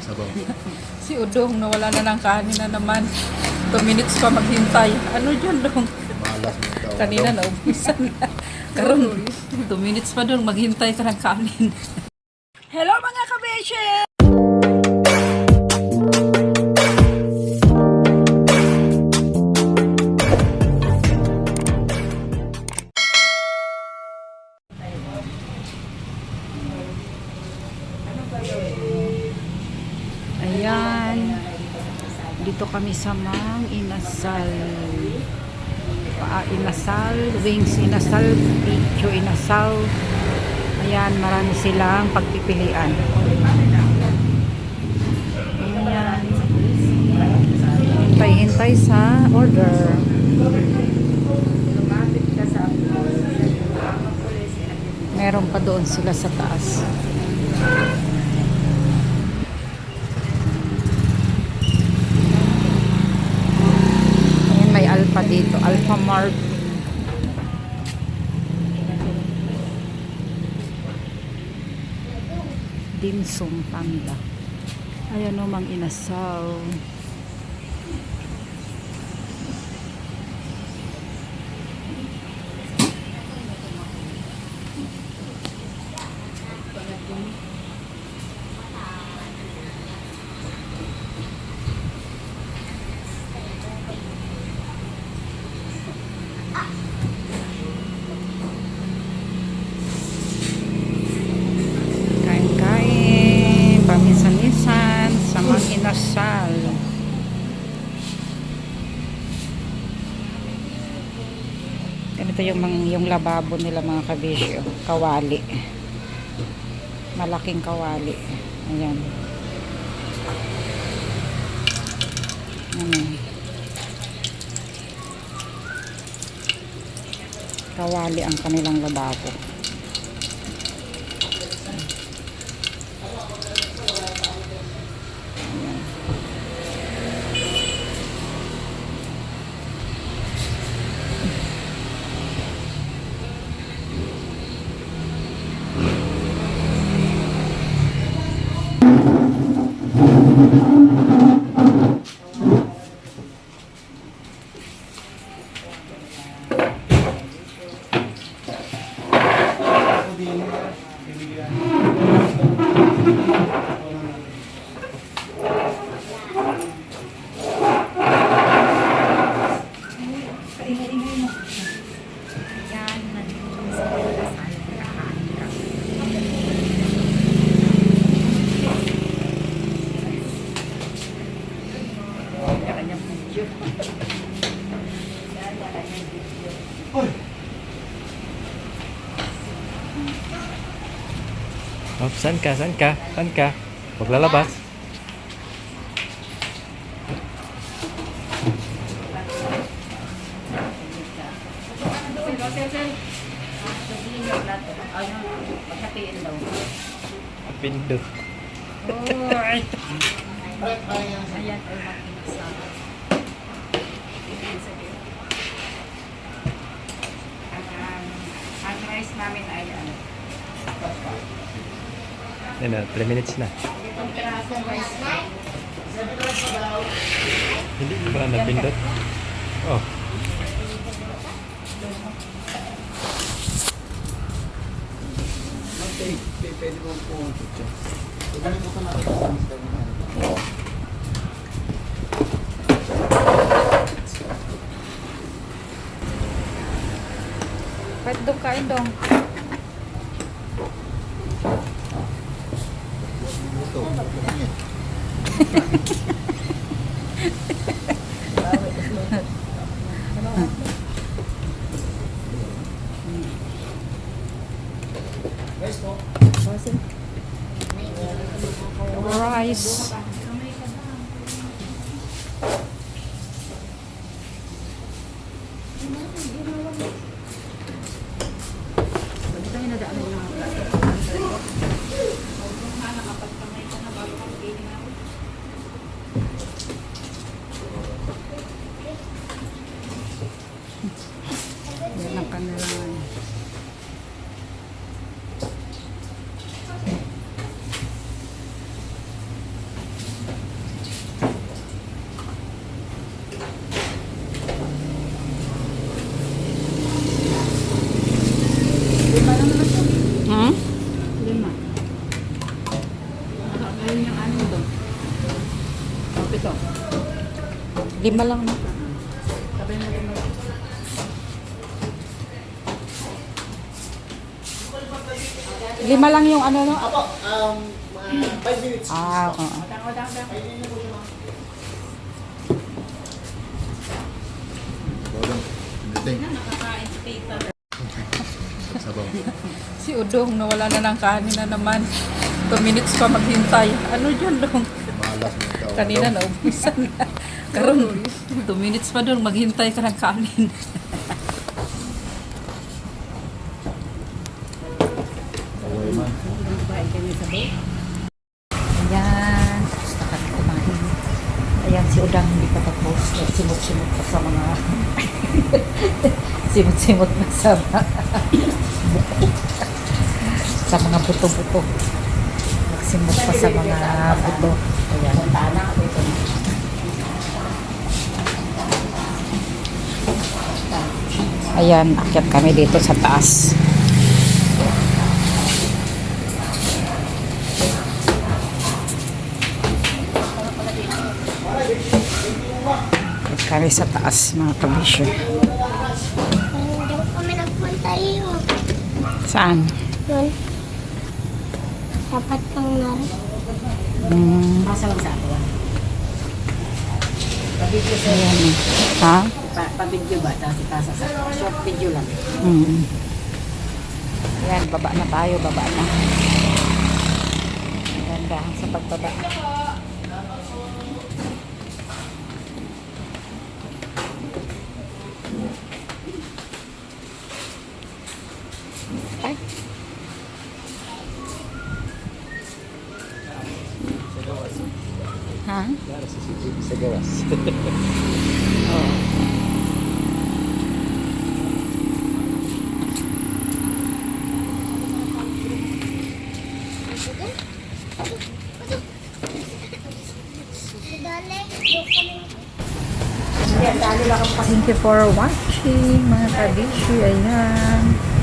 Sabaw. Si Udong nawala na ng kanin na naman. 2 minutes pa maghintay. Ano dyan dong? Malas mo ikaw. Kanina na ubusan na. Karon 2 minutes pa dong maghintay ka ng kanin. Hello mga kabeshe! Dito kami sa Mang Inasal. Paa Inasal, Wings Inasal, Picho Inasal. Ayan, marami silang pagpipilian. Ayan. Hintay-hintay sa order. Meron pa doon sila sa taas. Ayan, may Alpha Mart. Dimsum Panda. Ayan o, mang inasaw. Kain-kain, paminsan-minsan, sa mga inasal. Ganito yung, yung lababo nila mga kabisyo. Kawali. Malaking kawali. Ayan. Ano. Kawali ang kanilang lababo. din bibigyan Oy! Oh, saan ka? Saan ka? Saan ka? Huwag lalabas. Pindot. Ayan, ay makinasa. Ang rice namin ay ano, Yan na, 3 minutes na. Hindi ba napindot? Oh. Pwede mo pumunta siya. Ganito ka na. Pwede doon kain dong. Ito. Pangit. Rice. Yan ang kanilang Ayun yung ano doon. Ito. Lima lang na. Sabi mo lima lang. Lima lang yung ano no? Apo, um, 5 minutes. Ah, oo. Sabaw. Si Udong nawala na ng kanin na naman. 2 minutes pa maghintay. Ano dyan dong? Kanina na ubusan na. Karon 2 minutes pa doon maghintay ka ng kanin. Ayan, na kami kumain. Ayan, si Udang hindi pa tapos. Simot-simot pa sa mga... Simot-simot na sa mga... sa mga buto-buto. Pa sa mga buto. Ayan. Ayan, akyat kami dito sa taas. Akyat kami sa taas, mga kabisyo. Saan? Yun. Dapat kang narin. Hmm. Masa lang sa ako. Pabidyo sa Ayan. Ha? pa, pabidyo ba? Tapos itasa sa short video lang. Mm. Ayan, baba na tayo, baba na. Ha? Sa gawas. Dali. Doon kami Thank you for watching mga kabishi. Ayan.